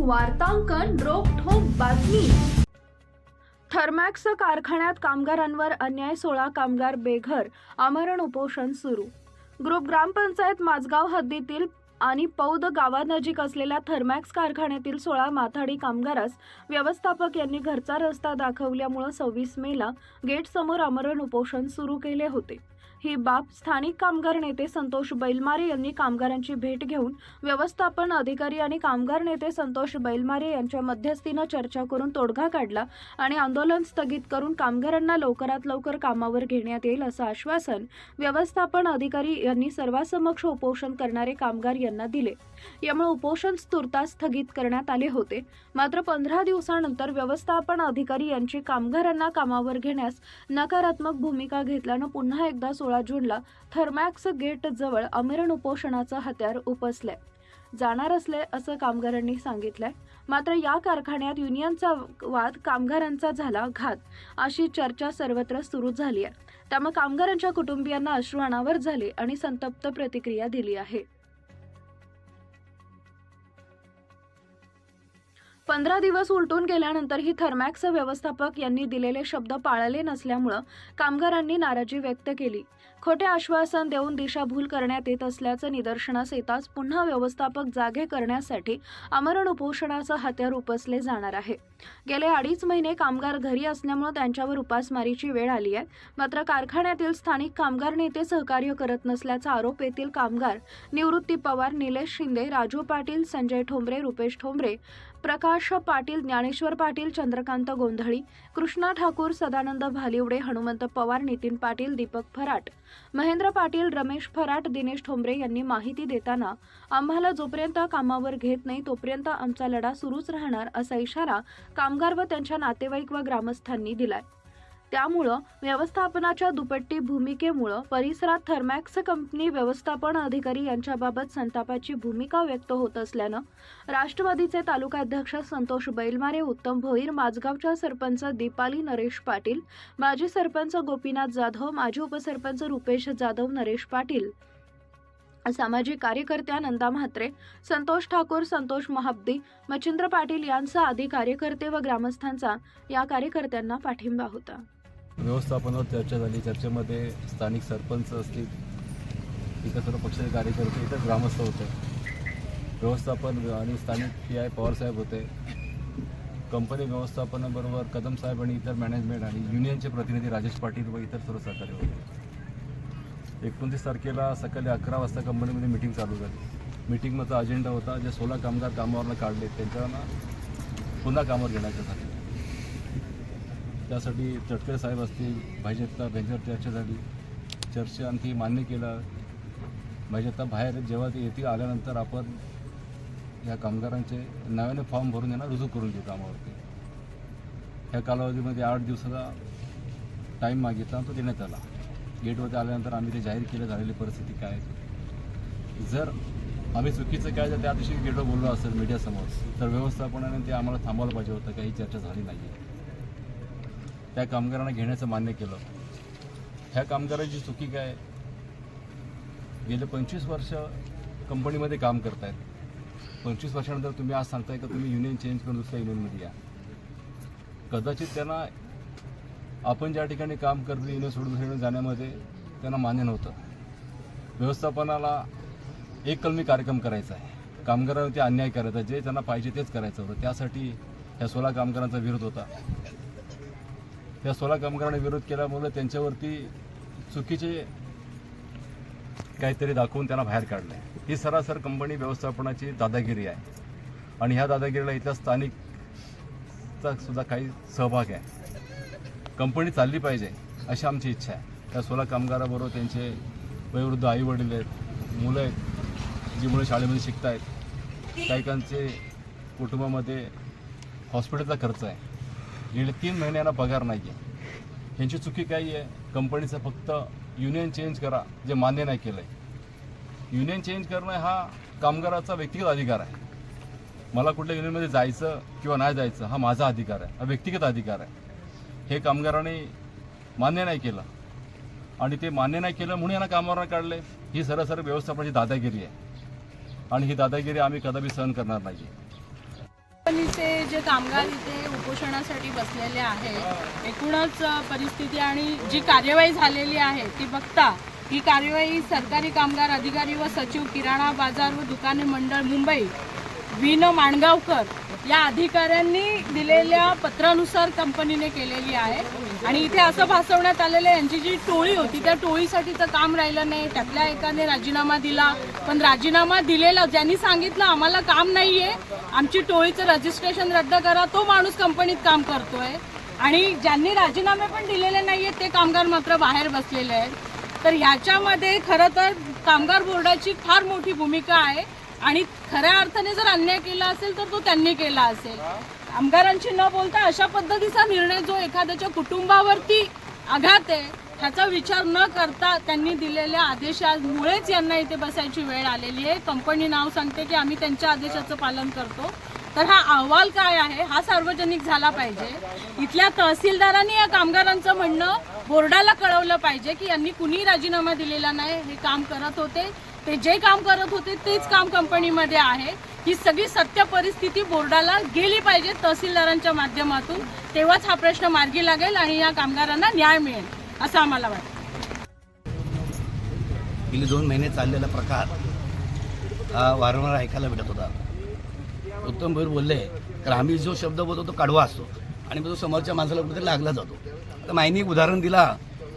वार्तांकन रोखोक बातमी. थर्मॅक्स कारखान्यात कामगारांवर अन्याय सोळा कामगार बेघर. आमरण उपोषण सुरू. ग्रुप ग्रामपंचायत माझगाव हद्दीतील आणि पौद गावानजीक असलेल्या थर्मॅक्स कारखान्यातील सोळा माथाडी कामगारास व्यवस्थापक यांनी घरचा रस्ता दाखवल्यामुळं सव्वीस मेला गेटसमोर आमरण उपोषण सुरू केले होते. ही बाब स्थानिक कामगार नेते संतोष बैलमारे यांनी कामगारांची भेट घेऊन व्यवस्थापन अधिकारी आणि कामगार नेते संतोष बैलमारे यांच्या मध्यस्थीनं चर्चा करून तोडगा काढला आणि आंदोलन स्थगित करून कामगारांना लवकरात लवकर कामावर घेण्यात येईल असं आश्वासन व्यवस्थापन अधिकारी यांनी सर्वांसमक्ष उपोषण करणारे कामगार यांना दिले. यामुळे उपोषण तुर्तास स्थगित करण्यात आले होते. मात्र पंधरा दिवसानंतर व्यवस्थापन अधिकारी यांची कामगारांना कामावर घेण्यास नकारात्मक भूमिका घेतल्यानं पुन्हा एकदा सोळा जूनला थर्मॅक्स गेट जवळ आमरण उपोषणाचं हत्यार उपसले जाणार असले असं कामगारांनी सांगितलंय. मात्र या कारखान्यात युनियनचा वाद कामगारांचा झाला घात अशी चर्चा सर्वत्र सुरू झाली आहे त्यामुळे कामगारांच्या कुटुंबियांना अश्रू अनावर झाले आणि संतप्त प्रतिक्रिया दिली आहे. पंधरा दिवस उलटून गेल्यानंतरही थर्मॅक्स व्यवस्थापक यांनी दिलेले शब्द पाळले नसल्यामुळं कामगारांनी नाराजी व्यक्त केली. खोटे आश्वासन देऊन दिशाभूल करण्यात येत असल्याचं निदर्शनास येताच पुन्हा व्यवस्थापक जागे करण्यासाठी आमरण उपोषणाचं हत्यार उपसले जाणार आहे. गेले अडीच महिने कामगार घरी असल्यामुळे त्यांच्यावर उपासमारीची वेळ आली आहे. मात्र कारखान्यातील स्थानिक कामगार नेते सहकार्य करत नसल्याचा आरोप येथील कामगार निवृत्ती पवार निलेश शिंदे राजू पाटील संजय ठोंबरे रुपेश ठोंबरे प्रकाश पाटील ज्ञानेश्वर पाटील चंद्रकांत गोंधळी कृष्णा ठाकूर सदानंद भालिवडे हनुमंत पवार नितीन पाटील दीपक फराट महेंद्र पाटील रमेश फराट दिनेश ठोंबरे यांनी माहिती देताना आम्हाला जोपर्यंत कामावर घेत नाही तोपर्यंत आमचा लढा सुरूच राहणार असा इशारा कामगार व त्यांच्या नातेवाईक व ग्रामस्थांनी दिलाय. त्यामुळं व्यवस्थापनाच्या दुपट्टी भूमिकेमुळं परिसरात थर्मॅक्स कंपनी व्यवस्थापन अधिकारी यांच्याबाबत संतापाची भूमिका व्यक्त होत असल्यानं राष्ट्रवादीचे तालुकाध्यक्ष संतोष बैलमारे उत्तम भोईर माझगावच्या सरपंच दीपाली नरेश पाटील माजी सरपंच गोपीनाथ जाधव माजी उपसरपंच रुपेश जाधव नरेश पाटील सामाजिक कार्यकर्त्या नंदा म्हात्रे संतोष ठाकूर संतोष महाब्दी मच्छिंद्र पाटील यांचा आदी कार्यकर्ते व ग्रामस्थांचा या कार्यकर्त्यांना पाठिंबा होता. व्यवस्थापनावर चर्चा झाली. चर्चेमध्ये स्थानिक सरपंच असतील इतर सर्व पक्षाचे कार्यकर्ते इतर ग्रामस्थ होते. व्यवस्थापन आणि स्थानिक पी आय पवारसाहेब होते. कंपनी व्यवस्थापनाबरोबर कदम साहेब आणि इतर मॅनेजमेंट आणि युनियनचे प्रतिनिधी राजेश पाटील व इतर सर्व सहकारी होते. एकोणतीस तारखेला सकाळी अकरा वाजता कंपनीमध्ये मिटिंग चालू झाली. मिटिंगमधचा अजेंडा होता जे सोळा कामगार कामावरनं काढले त्यांच्याना पुन्हा कामावर घेण्यासाठी त्यासाठी तटकरे साहेब असतील भाजपता त्यांच्यावर चर्चा झाली चर्चा आणखी मान्य केलं. भाजपता बाहेर जेव्हा ते येतील आल्यानंतर आपण या कामगारांचे नव्याने फॉर्म भरून यांना रुजू करून घेऊ कामावरती. ह्या कालावधीमध्ये आठ दिवसाचा टाईम मागितला तो देण्यात आला. गेटवरती आल्यानंतर आम्ही ते जाहीर केलं झालेली परिस्थिती काय जर आम्ही चुकीचं काय जर त्या दिवशी गेटवर बोललो असेल मीडियासमोर तर व्यवस्थापनाने ते आम्हाला थांबवायला पाहिजे होतं काही चर्चा झाली नाही आहे त्या कामगारांना घेण्याचं मान्य केलं. ह्या कामगारांची चुकी काय? गेले पंचवीस वर्ष कंपनीमध्ये काम करतायत. पंचवीस वर्षानंतर तुम्ही आज सांगताय का तुम्ही युनियन चेंज करून दुसऱ्या युनियनमध्ये या? कदाचित त्यांना आपण ज्या ठिकाणी काम करतो युनियन सोडून दुसऱ्या जाण्यामध्ये त्यांना मान्य नव्हतं. व्यवस्थापनाला एक कलमी कार्यक्रम करायचा आहे. कामगारांवरती अन्याय करायचा जे त्यांना पाहिजे तेच करायचं होतं. त्यासाठी ह्या सोळा कामगारांचा विरोध होता. या सोळा कामगारांनी विरोध केल्यामुळे त्यांच्यावरती चुकीचे काहीतरी दाखवून त्यांना बाहेर काढलं आहे ही सरासर कंपनी व्यवस्थापनाची दादागिरी आहे. आणि ह्या दादागिरीला इथल्या स्थानिकचा सुद्धा काही सहभाग आहे. कंपनी चालली पाहिजे अशी आमची इच्छा आहे. त्या सोळा कामगाराबरोबर त्यांचे वयोवृद्ध आईवडील आहेत मुलं आहेत जी मुलं शाळेमध्ये शिकत आहेत काहीकांचे कुटुंबामध्ये हॉस्पिटलचा खर्च आहे. गेले तीन महिन्यांना पगार नाही आहे ह्यांची चुकी काही आहे? कंपनीचं फक्त युनियन चेंज करा जे मान्य नाही केलं आहे युनियन चेंज करणं हा कामगाराचा व्यक्तिगत अधिकार आहे. मला कुठल्या युनियनमध्ये जायचं किंवा नाही जायचं हा माझा अधिकार आहे. हा व्यक्तिगत अधिकार आहे. हे कामगाराने मान्य नाही केलं. आणि ते मान्य नाही केलं म्हणून यांना कामावर काढले. ही सरासर व्यवस्थापनाची दादागिरी आहे. आणि ही दादागिरी आम्ही कदापि सहन करणार नाही कंपनीचे जे कामगार इथे उपोषणासाठी बसलेले आहेत एकूणच परिस्थिती आणि जी कार्यवाही झालेली आहे ती बघता ही कार्यवाही सरकारी कामगार अधिकारी व सचिव किराणा बाजार व दुकाने मंडळ मुंबई विन माणगावकर या अधिकाऱ्यांनी दिलेल्या पत्रानुसार कंपनीने केलेली आहे. आणि इथे असं भासवण्यात आलेलं आहे यांची जी टोळी होती त्या टोळीसाठीचं काम राहिलं नाही. त्यातल्या एकाने राजीनामा दिला पण राजीनामा दिलेला ज्यांनी सांगितलं आम्हाला काम नाहीये आमची टोळीचं रजिस्ट्रेशन रद्द करा. तो माणूस कंपनीत काम करतोय. आणि ज्यांनी राजीनामे पण दिलेले नाहीये ते कामगार मात्र बाहेर बसलेले आहेत. तर ह्याच्यामध्ये खरं तर कामगार बोर्डाची फार मोठी भूमिका आहे. आणि खऱ्या अर्थाने जर अन्याय केला असेल तर तो त्यांनी केला असेल. कामगारांशी न बोलता अशा पद्धतीचा निर्णय जो एखाद्याच्या कुटुंबावरती आघात आहे ह्याचा विचार न करता त्यांनी दिलेल्या आदेशामुळेच यांना इथे बसायची वेळ आलेली आहे. कंपनी नाव सांगते की आम्ही त्यांच्या आदेशाचं पालन करतो. तर हा अहवाल काय आहे? हा सार्वजनिक झाला पाहिजे. इथल्या तहसीलदारांनी या कामगारांचं म्हणणं बोर्डाला कळवलं पाहिजे की यांनी कुणी राजीनामा दिलेला नाही हे काम करत होते. ते जे काम करत होते तेच काम कंपनीमध्ये आहे. ही सगळी सत्य परिस्थिती बोर्डाला गेली पाहिजे तहसीलदारांच्या माध्यमातून. तेव्हाच हा प्रश्न मार्गी लागेल आणि या कामगारांना न्याय मिळेल. असं आम्हाला वाटतं. गेली दोन महिने चाललेला प्रकार हा वारंवार ऐकायला भेटत होता. उत्तम भैर बोलले तर आम्ही जो शब्द बोलतो तो कडवा असतो आणि तो समोरच्या माणसाला कुठेतरी लागला जातो. तर माईने एक उदाहरण दिला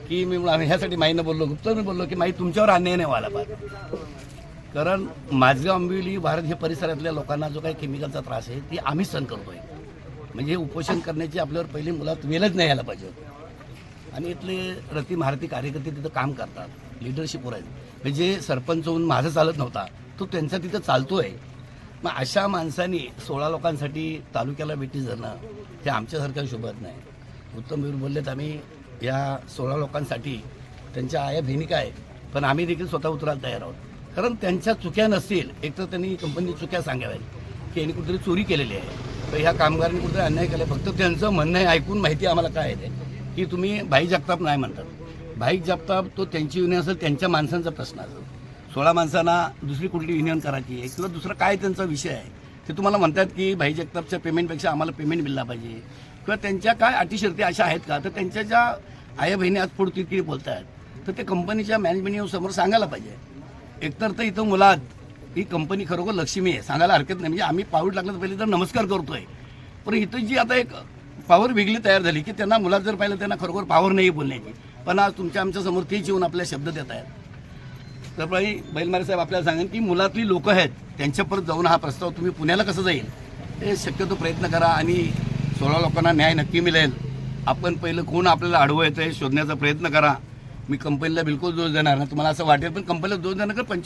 की मी आम्ही ह्यासाठी माईनं बोललो गुप्त मी बोललो की माई तुमच्यावर अन्याय नाही व्हायला पाहिजे. कारण माझगाव आंबिवली भारत हे परिसरातल्या लोकांना जो काही केमिकलचा त्रास आहे ती आम्ही सहन करतोय. म्हणजे उपोषण करण्याची आपल्यावर पहिली मुलात वेलच नाही यायला पाहिजे. आणि इथले रती महारती कार्यकर्ते तिथं काम करतात लिडरशिपवर आहेत. म्हणजे सरपंच होऊन माझं चालत नव्हता तो त्यांचा तिथं चालतो आहे मग अशा माणसांनी सोळा लोकांसाठी तालुक्याला भेटी जाणं हे आमच्यासारख्या शोभत नाही. उत्तम वीर बोललेत आम्ही या सोळा लोकांसाठी त्यांच्या आया भूमिका आहे पण आम्ही देखील स्वतः उतरायला तयार आहोत. कारण त्यांच्या चुक्या नसतील एक तर त्यांनी कंपनी चुक्या सांगाव्यात की यांनी कुठेतरी चोरी केलेली आहे. तर ह्या कामगारांनी कुठेतरी अन्याय केला फक्त त्यांचं म्हणणं आहे ऐकून माहिती आम्हाला काय आहे की तुम्ही भाई जगताप नाही म्हणतात. भाई जगताप तो त्यांची युनियन असेल त्यांच्या माणसांचा प्रश्न असेल. सोळा माणसांना दुसरी कुठली युनियन करायची आहे किंवा दुसरा काय त्यांचा विषय आहे ते तुम्हाला म्हणतात की भाई जगतापच्या पेमेंटपेक्षा आम्हाला पेमेंट मिळला पाहिजे. किंवा त्यांच्या काय अटी शर्ती अशा आहेत का? तर त्यांच्या ज्या आया बहिणी आज पुढती तितकी बोलत आहेत तर ते कंपनीच्या मॅनेजमेंट समोर सांगायला पाहिजे. एकतर तर इथं मुलात ही कंपनी खरोखर लक्ष्मी आहे. सांगायला हरकत नाही. म्हणजे आम्ही पाऊल लागलं तर पहिले तर नमस्कार करतोय. पण इथं जी आता एक पॉवर वेगळी तयार झाली की त्यांना मुलात जर पाहिलं त्यांना खरोखर पॉवर नाही बोलण्याची. पण आज तुमच्या आमच्यासमोर तेच येऊन आपल्या शब्द देत आहेत. तर भाई बैलमारे साहेब आपल्याला सांगेन की मुलातली लोक आहेत त्यांच्या परत जाऊन हा प्रस्ताव तुम्ही पुण्याला कसं जाईल हे शक्यतो प्रयत्न करा आणि सोळा लोकांना न्याय नक्की मिळेल. आपण पहिलं कोण आपल्याला आडवं येतं हे शोधण्याचा प्रयत्न करा. मी कंपनीला बिलकुल दोष देणार नाही. तुम्हाला असं वाटेल पण कंपनीला दोष देणार का पंच